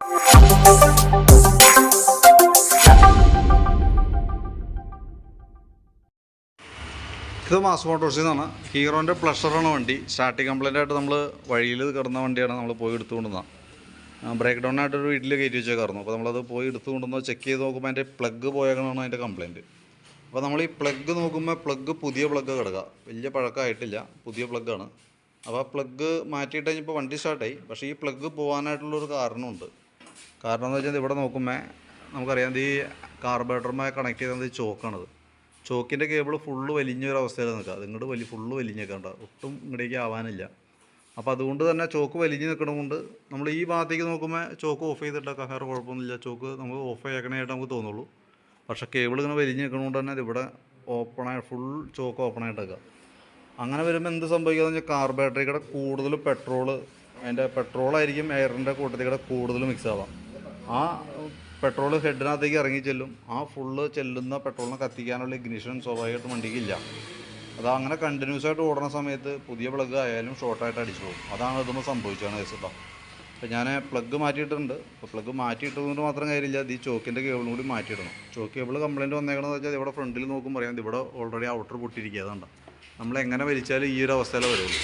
ഇത് മാസ് മോട്ടോഴ്സിൽ നിന്നാണ് ഹീറോന്റെ പ്ലഷറാണ് വണ്ടി. സ്റ്റാർട്ടിങ് കംപ്ലൈന്റ് ആയിട്ട് നമ്മൾ വഴിയിൽ കിടന്ന വണ്ടിയാണ് നമ്മൾ പോയി എടുത്തുകൊണ്ടുവന്നത് ബ്രേക്ക് ഡൗൺ ആയിട്ട് ഒരു വീട്ടിൽ കയറ്റി വെച്ചേക്കായിരുന്നു. അപ്പോൾ നമ്മളത് പോയി എടുത്തുകൊണ്ടുവന്ന് ചെക്ക് ചെയ്ത് നോക്കുമ്പോൾ അതിന്റെ പ്ലഗ് പോയേക്കണമെന്നാണ് അതിന്റെ കംപ്ലയിന്റ് അപ്പോൾ നമ്മൾ ഈ പ്ലഗ് നോക്കുമ്പോൾ പ്ലഗ് പുതിയ പ്ലഗ് കിടക്കുക. വലിയ പഴക്കമായിട്ടില്ല. പുതിയ പ്ലഗ്ഗാണ് അപ്പോൾ ആ പ്ലഗ് മാറ്റിയിട്ട് കഴിഞ്ഞപ്പോൾ വണ്ടി സ്റ്റാർട്ടായി പക്ഷേ ഈ പ്ലഗ് പോകാനായിട്ടുള്ളൊരു കാരണമുണ്ട്. കാരണം എന്ന് വെച്ചാൽ ഇവിടെ നോക്കുമ്പോൾ നമുക്കറിയാം ഈ കാർബറേറ്ററുമായി കണക്ട് ചെയ്യുന്നത് ചോക്കാണത്. ചോക്കിന്റെ കേബിൾ ഫുള്ള് വലിഞ്ഞ ഒരു അവസ്ഥയിൽ നിൽക്കുക. അത് ഇങ്ങോട്ട് വലിയ ഫുള്ള് വലിഞ്ഞേക്കണ്ട ഒട്ടും ഇങ്ങോട്ടേക്ക് ആവാനില്ല. അപ്പോൾ അതുകൊണ്ട് തന്നെ ചോക്ക് വലിഞ്ഞ് നിൽക്കണം കൊണ്ട് നമ്മൾ ഈ ഭാഗത്തേക്ക് നോക്കുമ്പോൾ ചോക്ക് ഓഫ് ചെയ്തിട്ടൊക്കെ വേറെ കുഴപ്പമൊന്നുമില്ല. ചോക്ക് നമുക്ക് ഓഫ് ചെയ്യണമായിട്ട് നമുക്ക് തോന്നുള്ളൂ. പക്ഷേ കേബിൾ ഇങ്ങനെ വലിഞ്ഞ് നിൽക്കണതുകൊണ്ട് തന്നെ ഇതിവിടെ ഓപ്പണായി ഫുൾ ചോക്ക് ഓപ്പണായിട്ടൊക്കെ അങ്ങനെ വരുമ്പോൾ എന്ത് സംഭവിക്കുകയെന്ന് വെച്ചാൽ കൂടെ കൂടുതൽ പെട്രോൾ അതിന്റെ പെട്രോളായിരിക്കും എയറിന്റെ കൂട്ടത്തിൽ കൂടെ കൂടുതൽ മിക്സ് ആവാം. ആ പെട്രോൾ ഹെഡിനകത്തേക്ക് ഇറങ്ങി ചെല്ലും. ആ ഫുള്ള് ചെല്ലുന്ന പെട്രോളിനെ കത്തിക്കാനുള്ള ഇഗ്നിഷൻ സ്വാഭാവികമായിട്ടും വണ്ടിക്കില്ല അത് അങ്ങനെ കണ്ടിന്യൂസ് ആയിട്ട് ഓടുന്ന സമയത്ത് പുതിയ പ്ലഗ് ആയാലും ഷോർട്ടായിട്ട് അടിച്ചു പോകും. അതാണ് ഇതൊന്നും സംഭവിച്ചതാണ് കേസ് കേട്ടോ അപ്പോൾ ഞാൻ പ്ലഗ് മാറ്റിയിട്ടുണ്ട്. അപ്പോൾ പ്ലഗ് മാറ്റിയിട്ടുണ്ട് മാത്രം കാര്യമില്ല. ഈ ചോക്കിന്റെ കേബിളും കൂടി മാറ്റിയിടണം. ചോക്ക് കേബിൾ കംപ്ലയിന്റ് വന്നേക്കണമെന്ന് വെച്ചാൽ ഇവിടെ ഫ്രണ്ടിൽ നോക്കുമ്പോൾ അറിയാം. ഇവിടെ ഓൾറെഡി ഔട്ടർ പൊട്ടിയിരിക്കുക അതുകൊണ്ട് നമ്മൾ എങ്ങനെ വലിച്ചാലും ഈ ഒരു അവസ്ഥയിലേ വരുള്ളൂ.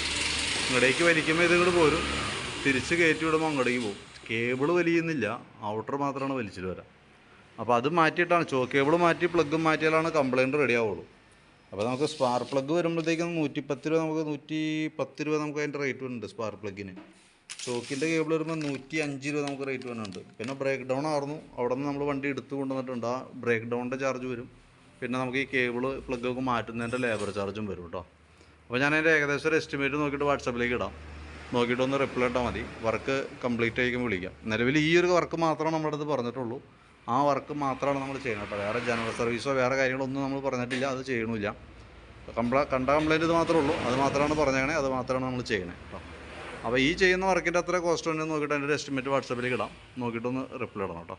ഇങ്ങടേക്ക് വലിക്കുമ്പോൾ ഇത് ഇങ്ങോട്ട് പോരും. തിരിച്ച് കയറ്റി വിടുമ്പോൾ അങ്ങോട്ടേക്ക് പോകും കേബിൾ വലിയുന്നില്ല. ഔട്ടർ മാത്രമാണ് വലിച്ചിൽ വരാം. അപ്പോൾ അത് മാറ്റിയിട്ടാണ്. ചോ കേബിൾ മാറ്റി പ്ലഗ് മാറ്റിയാലാണ് കംപ്ലയിന്റ് റെഡി ആവുള്ളൂ. അപ്പോൾ നമുക്ക് സ്പാർ പ്ലഗ് വരുമ്പോഴത്തേക്കും നൂറ്റി പത്ത് രൂപ നമുക്ക് നൂറ്റി പത്ത് രൂപ നമുക്ക് അതിന്റെ റേറ്റ് വരുന്നുണ്ട് സ്പാർ പ്ലഗിന് ചോക്കിന്റെ കേബിൾ വരുമ്പോൾ നൂറ്റി അഞ്ച് രൂപ നമുക്ക് റേറ്റ് വരുന്നുണ്ട്. പിന്നെ ബ്രേക്ക് ഡൗൺ ആയിരുന്നു അവിടെ നിന്ന് നമ്മൾ വണ്ടി എടുത്തു കൊണ്ടുവന്നിട്ടുണ്ട്. ആ ബ്രേക്ക് ഡൗണിന്റെ ചാർജ് വരും. പിന്നെ നമുക്ക് ഈ കേബിൾ പ്ലഗ് ഒക്കെ മാറ്റുന്നതിന്റെ ലേബർ ചാർജും വരും കേട്ടോ അപ്പോൾ ഞാൻ അതിന്റെ ഏകദേശം ഒരു എസ്റ്റിമേറ്റ് നോക്കിയിട്ട് വാട്സപ്പിലേക്ക് ഇടാം. നോക്കിയിട്ട് ഒന്ന് റിപ്ലൈ ഇട്ടാൽ മതി. വർക്ക് കംപ്ലീറ്റ് ആയിരിക്കും വിളിക്കാം. നിലവിൽ ഈ ഒരു വർക്ക് മാത്രമാണ് നമ്മുടെ അടുത്ത് പറഞ്ഞിട്ടുള്ളൂ. ആ വർക്ക് മാത്രമാണ് നമ്മൾ ചെയ്യുന്നത് കേട്ടോ. വേറെ ജനറൽ സർവീസോ വേറെ കാര്യങ്ങളൊന്നും നമ്മൾ പറഞ്ഞിട്ടില്ല. അത് ചെയ്യണമില്ല. കംപ്ല കണ്ട കംപ്ലൈന്റ് ഇത് മാത്രമേ ഉള്ളൂ. അത് മാത്രമാണ് പറഞ്ഞേക്കണേ. അത് മാത്രമാണ് നമ്മൾ ചെയ്യണേ കേട്ടോ. അപ്പോൾ ഈ ചെയ്യുന്ന വർക്കിന്റെ അത്ര കോസ്റ്റ് ഉണ്ടെന്ന് നോക്കിയിട്ട് അതിന്റെ എസ്റ്റിമേറ്റ് വാട്സപ്പിലേക്ക് ഇടാം. നോക്കിയിട്ടൊന്ന് റിപ്ലൈ ഇടണം കേട്ടോ.